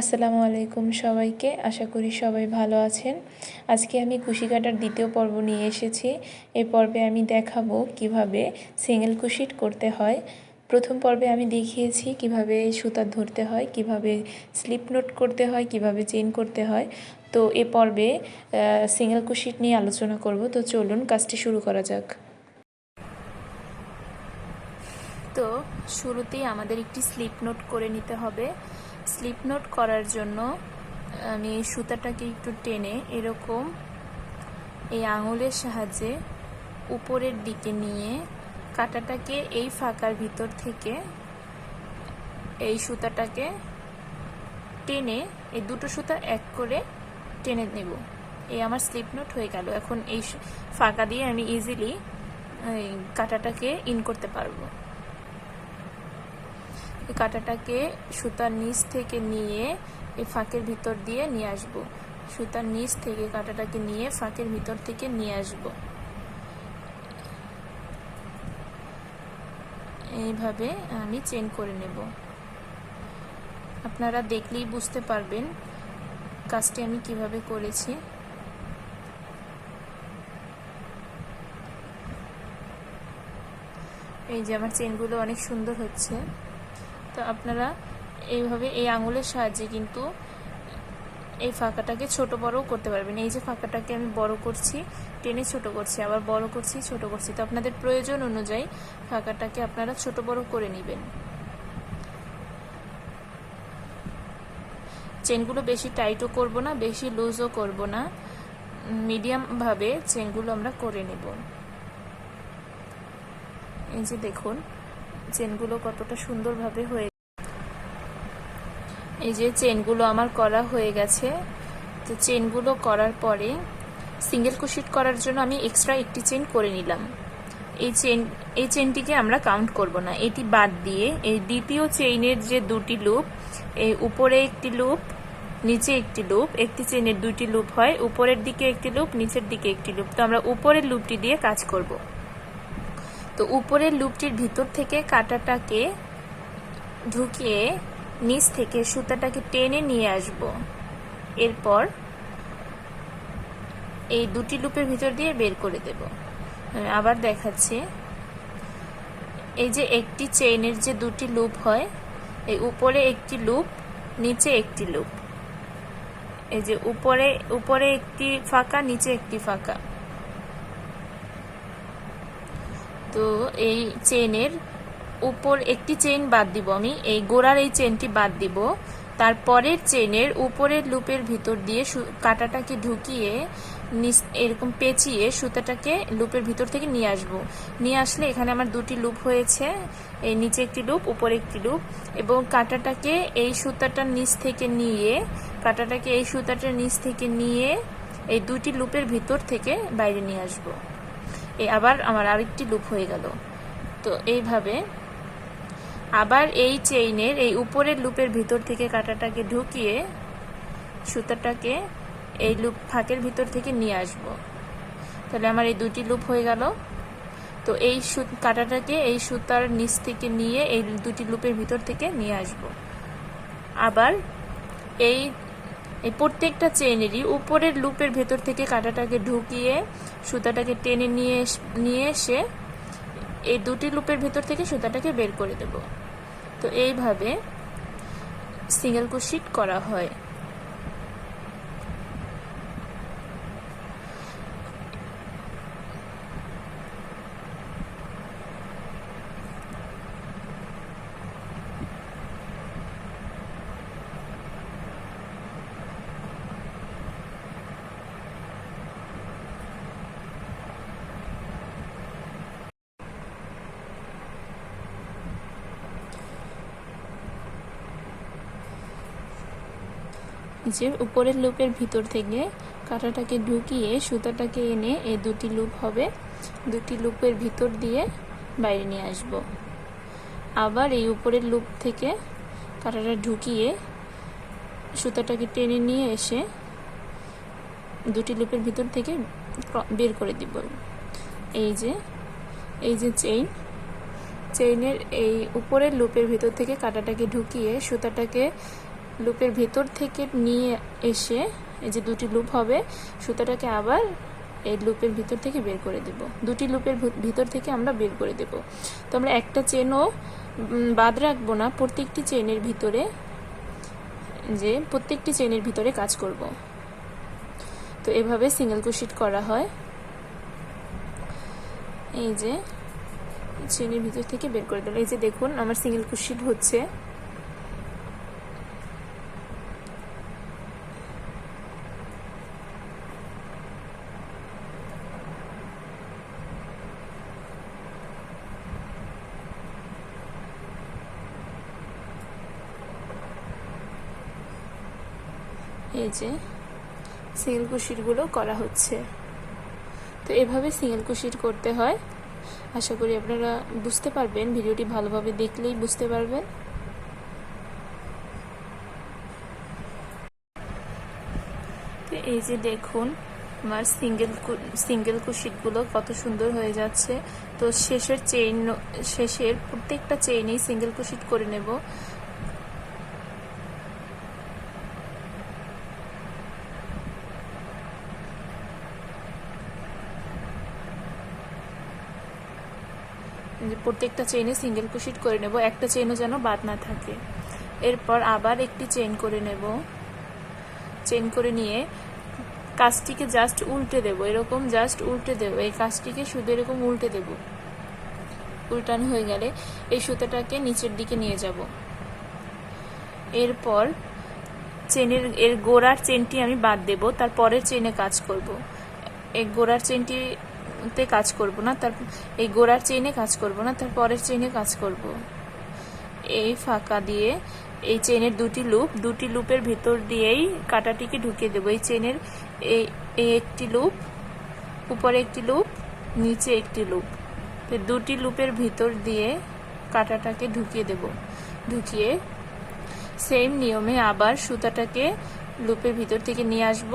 আসসালামু আলাইকুম সবাইকে, আশা করি সবাই ভালো আছেন। আজকে আমি কুশি কাটার দ্বিতীয় পর্ব নিয়ে এসেছি। এই পর্বে আমি দেখাবো কীভাবে সিঙ্গেল কুশিট করতে হয়। প্রথম পর্বে আমি দেখিয়েছি কীভাবে সুতা ধরতে হয়, কীভাবে স্লিপ নোট করতে হয়, কীভাবে চেইন করতে হয়। তো এ পর্বে সিঙ্গেল কুশিট নিয়ে আলোচনা করব। তো চলুন কাজটি শুরু করা যাক। তো শুরুতেই আমাদের একটি স্লিপ নোট করে নিতে হবে। স্লিপ নোট করার জন্য, আমি এই সুতাটাকে একটু টেনে এরকম এই আঙুলের সাহায্যে উপরের দিকে নিয়ে কাটাটাকে এই ফাঁকার ভিতর থেকে এই সুতাটাকে টেনে, এই দুটো সুতা এক করে টেনে নেব। এই আমার স্লিপ নোট হয়ে গেল। এখন এই ফাঁকা দিয়ে আমি ইজিলি কাটাটাকে ইন করতে পারব। কাঁটাটাকে সুতার নিচ থেকে নিয়ে এই ফাঁকের ভিতর দিয়ে নিয়ে আসব। সুতার নিচ থেকে কাঁটাটাকে নিয়ে ফাঁকের ভিতর থেকে নিয়ে আসব। এইভাবে আমি চেন করে নেব। আপনারা দেখলেই বুঝতে পারবেন কাজটি আমি কীভাবে করেছি। এই যে আমার চেনগুলো অনেক সুন্দর হচ্ছে। তো আপনারা এইভাবে এই আঙুলের সাহায্যে কিন্তু এই ফাঁকাটাকে ছোট বড়ও করতে পারবেন। এই যে ফাঁকাটাকে আমি বড় করছি, টেনে ছোট করছি, আবার বড় করছি, ছোট করছি। তো আপনাদের প্রয়োজন অনুযায়ী ফাঁকাটাকে আপনারা ছোট বড় করে নেবেন। চেনগুলো বেশি টাইটও করব না, বেশি লুজও করব না। মিডিয়ামভাবে চেনগুলো আমরা করে নেব। এই যে দেখুন চেনগুলো কতটা সুন্দরভাবে হয়ে এই যে চেনগুলো আমার করা হয়ে গেছে। তো চেনগুলো করার পরে সিঙ্গেল কুশিট করার জন্য আমি এক্সট্রা একটি চেন করে নিলাম। এই চেন, এই চেনটিকে আমরা কাউন্ট করব না। এটি বাদ দিয়ে এই দ্বিতীয় চেইনের যে দুটি লুপ এই উপরে একটি লুপ নিচে একটি লুপ একটি চেনের দুটি লুপ হয়, উপরের দিকে একটি লুপ নিচের দিকে একটি লুপ তো আমরা উপরের লুপটি দিয়ে কাজ করব। তো উপরের লুপটির ভিতর থেকে কাটাটাকে ঢুকিয়ে নিচ থেকে সুতাটাকে টেনে নিয়ে আসব। এরপর এই দুটি লুপের ভিতর দিয়ে বের করে দেব। আবার দেখাচ্ছি। এই যে একটি চেইনের যে দুটি লুপ হয়, এই উপরে একটি লুপ, নিচে একটি লুপ। এই যে উপরে উপরে একটি ফাঁকা, নিচে একটি ফাঁকা। তো এই চেনের উপর একটি চেইন বাদ দিব আমি। এই গোড়ার এই চেনটি বাদ দিব। তারপরের চেনের উপরের লুপের ভিতর দিয়ে কাটাটাকে ঢুকিয়ে এরকম পেঁচিয়ে সুতাটাকে লুপের ভিতর থেকে নিয়ে আসব। নিয়ে আসলে এখানে আমার দুটি লুপ হয়েছে। এই নিচে একটি লুপ, উপরে একটি লুপ এবং কাটাটাকে এই সুতাটার নিচ থেকে নিয়ে, কাটাটাকে এই সুতাটার নিচ থেকে নিয়ে এই দুটি লুপের ভিতর থেকে বাইরে নিয়ে আসব। আবার আমার আরেকটি লুপ হয়ে গেল। তো এইভাবে আবার এই চেইনের এই উপরের লুপের ভিতর থেকে কাটাটাকে ঢুকিয়ে সুতাটাকে এই লুপ ফাঁকের ভিতর থেকে নিয়ে আসব। তাহলে আমার এই দুটি লুপ হয়ে গেল। তো এই কাটাটাকে এই সুতার নিচ থেকে নিয়ে এই দুটি লুপের ভিতর থেকে নিয়ে আসব। আবার এই এই প্রত্যেকটা চেইনেরই উপরের লুপের ভেতর থেকে কাঁটাটাকে ঢুকিয়ে সুতাটাকে টেনে নিয়ে নিয়ে এসে এই দুটি লুপের ভেতর থেকে সুতাটাকে বের করে দেব। তো এইভাবে সিঙ্গেল কুশিট করা হয়। যে উপরের লুপের ভিতর থেকে কাঁটাটাকে ঢুকিয়ে সুতাটাকে এনে এই দুটি লুপ হবে। দুটি লুপের ভিতর দিয়ে বাইরে নিয়ে আসব। আবার এই উপরের লুপ থেকে কাঁটাটা ঢুকিয়ে সুতাটাকে টেনে নিয়ে এসে দুটি লুপের ভিতর থেকে বের করে দিব। এই যে এই যে চেইন, চেইনের এই উপরের লুপের ভিতর থেকে কাঁটাটাকে ঢুকিয়ে সুতাটাকে লুপের ভেতর থেকে নিয়ে এসে এই যে দুটি লুপ হবে, সুতাটাকে আবার এই লুপের ভিতর থেকে বের করে দেব। দুটি লুপের ভিতর থেকে আমরা বের করে দেব। তো আমরা একটা চেনও বাদ রাখব না, প্রত্যেকটি চেনের ভিতরে যে প্রত্যেকটি চেনের ভিতরে কাজ করব। তো এভাবে সিঙ্গেল কুশিট করা হয়। এই যে, চেনের ভিতর থেকে বের করে দিলাম। এই যে দেখুন, আমার সিঙ্গেল কুশিট হচ্ছে। এই যে সিঙ্গেল কুশিটগুলো করা হচ্ছে। তো এভাবে সিঙ্গেল কুশিট করতে হয়। আশা করি আপনারা বুঝতে পারবেন, ভিডিওটি ভালোভাবে দেখলেই বুঝতে পারবেন। তো এই যে দেখুন, আমার সিঙ্গেল সিঙ্গেল কুশিটগুলো কত সুন্দর হয়ে যাচ্ছে। তো শেষের চেইন শেষের প্রত্যেকটা চেইনেই সিঙ্গেল কুশিট করে নেব। প্রত্যেকটা চেইনে সিঙ্গেল কুশিট করে নেব, একটা চেইনও যেন বাদ না থাকে। এরপর আবার একটি চেইন করে নেব। চেইন করে নিয়ে কাজটিকে জাস্ট উল্টে দেব, এরকম জাস্ট উল্টে দেব। এই কাজটিকে শুধু এরকম উল্টে দেব। উল্টানো হয়ে গেলে এই সুতাটাকে নিচের দিকে নিয়ে যাব। এরপর চেনের এর গোড়ার চেনটি আমি বাদ দেব তার পরের চেনে কাজ করব। এই গোড়ার চেনটিতে কাজ করব না তার এই গোড়ার চেইনে কাজ করব না, তার পরের চেইনে কাজ করব। এই ফাঁকা দিয়ে এই চেনের দুটি লুপ, দুটি লুপের ভেতর দিয়েই কাটাটিকে ঢুকিয়ে দেবো। এই চেনের এই একটি লুপ, উপরে একটি লুপ, নিচে একটি লুপ। তো দুটি লুপের ভিতর দিয়ে কাটাটাকে ঢুকিয়ে দেব। ঢুকিয়ে সেম নিয়মে আবার সুতাটাকে লুপের ভিতর থেকে নিয়ে আসব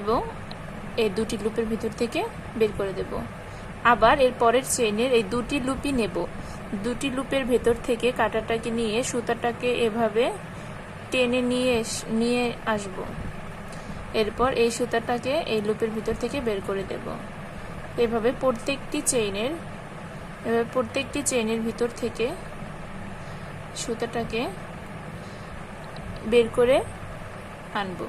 এবং এই দুটি লুপের ভিতর থেকে বের করে দেব। আবার এর পরের চেইনের এই দুটি লুপই নেব। দুটি লুপের ভেতর থেকে কাটাটাকে নিয়ে সুতাটাকে এভাবে টেনে নিয়ে নিয়ে আসব। এরপর এই সুতাটাকে এই লুপের ভিতর থেকে বের করে দেব। এভাবে প্রত্যেকটি চেইনের, এভাবে প্রত্যেকটি চেইনের ভিতর থেকে সুতাটাকে বের করে আনব।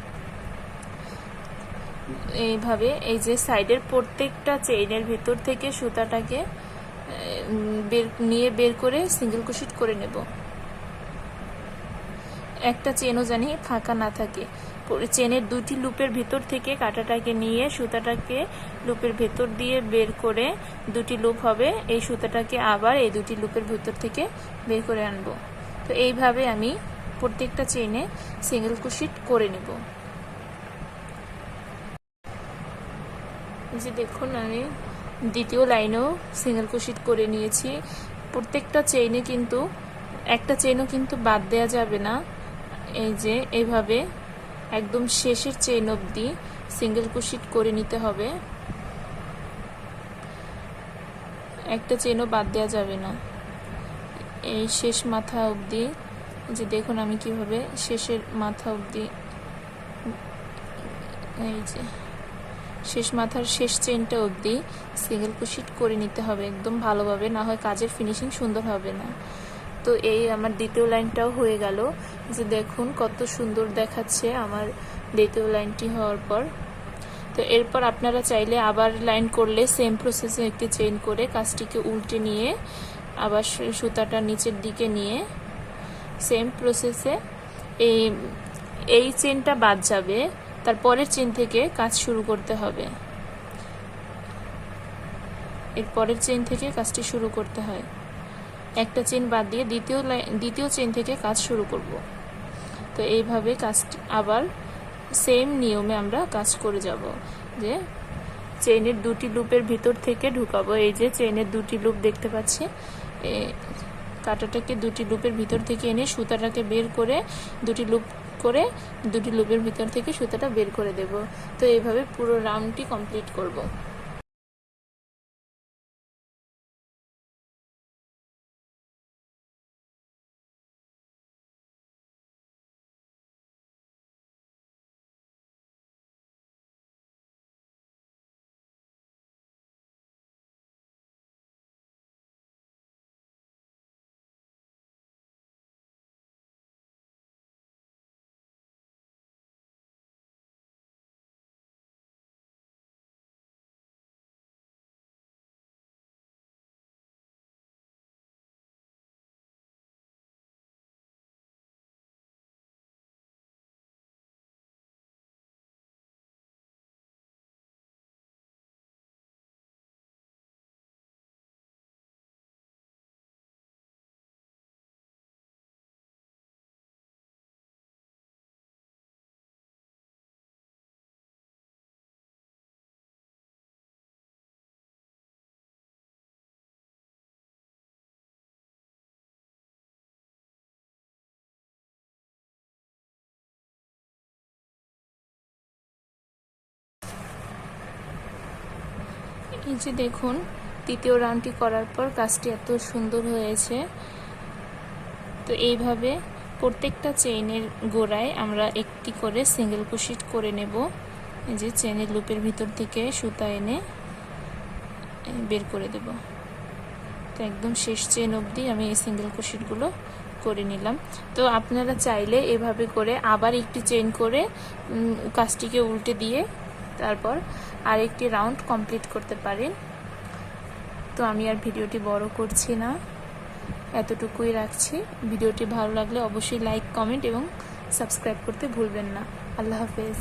এইভাবে, এই যে সাইডের প্রত্যেকটা চেইনের ভিতর থেকে সুতাটাকে বের, নিয়ে বের করে সিঙ্গেল কুশিট করে নেব। একটা চেনও জানি ফাঁকা না থাকে। চেনের দুটি লুপের ভিতর থেকে কাঁটাটাকে নিয়ে সুতাটাকে লুপের ভেতর দিয়ে বের করে দুটি লুপ হবে, এই সুতাটাকে আবার এই দুটি লুপের ভিতর থেকে বের করে আনব। তো এইভাবে আমি প্রত্যেকটা চেইনে সিঙ্গেল কুশিট করে নেব। যে দেখুন, আমি দ্বিতীয় লাইনেও সিঙ্গেল কুশিট করে নিয়েছি। প্রত্যেকটা চেইনে কিন্তু, একটা চেইনও কিন্তু বাদ দেওয়া যাবে না। এই যে এইভাবে একদম শেষের চেইন অবধি সিঙ্গেল কুশিট করে নিতে হবে। একটা চেইনও বাদ দেওয়া যাবে না। এই শেষ মাথা অবধি যে দেখুন আমি কীভাবে শেষের মাথা অবধি, এই যে শেষ মাথার শেষ চেনটা অবধি সিঙ্গেল কুশিট করে নিতে হবে একদম ভালোভাবে, না হয় কাজের ফিনিশিং সুন্দর হবে না। তো এই আমার দ্বিতীয় লাইনটাও হয়ে গেল যে দেখুন কত সুন্দর দেখাচ্ছে আমার দ্বিতীয় লাইনটি হওয়ার পর। তো এরপর আপনারা চাইলে আবার লাইন করলে সেম প্রসেসে একটি চেইন করে কাজটিকে উল্টে নিয়ে আবার সুতাটা নিচের দিকে নিয়ে সেম প্রসেসে এই এই চেনটা বাদ যাবে। তার পরের চেন থেকে কাজ শুরু করতে হবে। এর পরের চেন থেকে কাজটি শুরু করতে হয়। একটা চেন বাদ দিয়ে দ্বিতীয় দ্বিতীয় চেন থেকে কাজ শুরু করব। তো এইভাবে কাজটি আবার সেম নিয়মে আমরা কাজ করে যাব যে চেনের দুটি লুপের ভিতর থেকে ঢুকাবো। এই যে চেনের দুটি লুপ দেখতে পাচ্ছি কাঁটাটাকে দুটি লুপের ভিতর থেকে এনে সুতাটাকে বের করে দুটি লুপ করে দুটি লুপের ভিতর থেকে সুতাটা বের করে দেব। তো এইভাবে পুরো রাউন্ডটি কমপ্লিট করব। এই যে দেখুন, তৃতীয় রাউন্ডটি করার পর কাজটি এত সুন্দর হয়েছে। তো এইভাবে প্রত্যেকটা চেইনের গোড়ায় আমরা একটি করে সিঙ্গেল কুশি করে নেব। এই যে চেনের লুপের ভিতর থেকে সুতা এনে বের করে দেব। তো একদম শেষ চেন অবধি আমি এই সিঙ্গেল কুশিটগুলো করে নিলাম। তো আপনারা চাইলে এভাবে করে আবার একটি চেন করে কাজটিকে উল্টে দিয়ে তারপর আরেকটি রাউন্ড কমপ্লিট করতে পারেন। তো আমি আর ভিডিওটি বড় করছি না, এতটুকুই রাখছি। ভিডিওটি ভালো লাগলে অবশ্যই লাইক, কমেন্ট এবং সাবস্ক্রাইব করতে ভুলবেন না। আল্লাহ হাফেজ।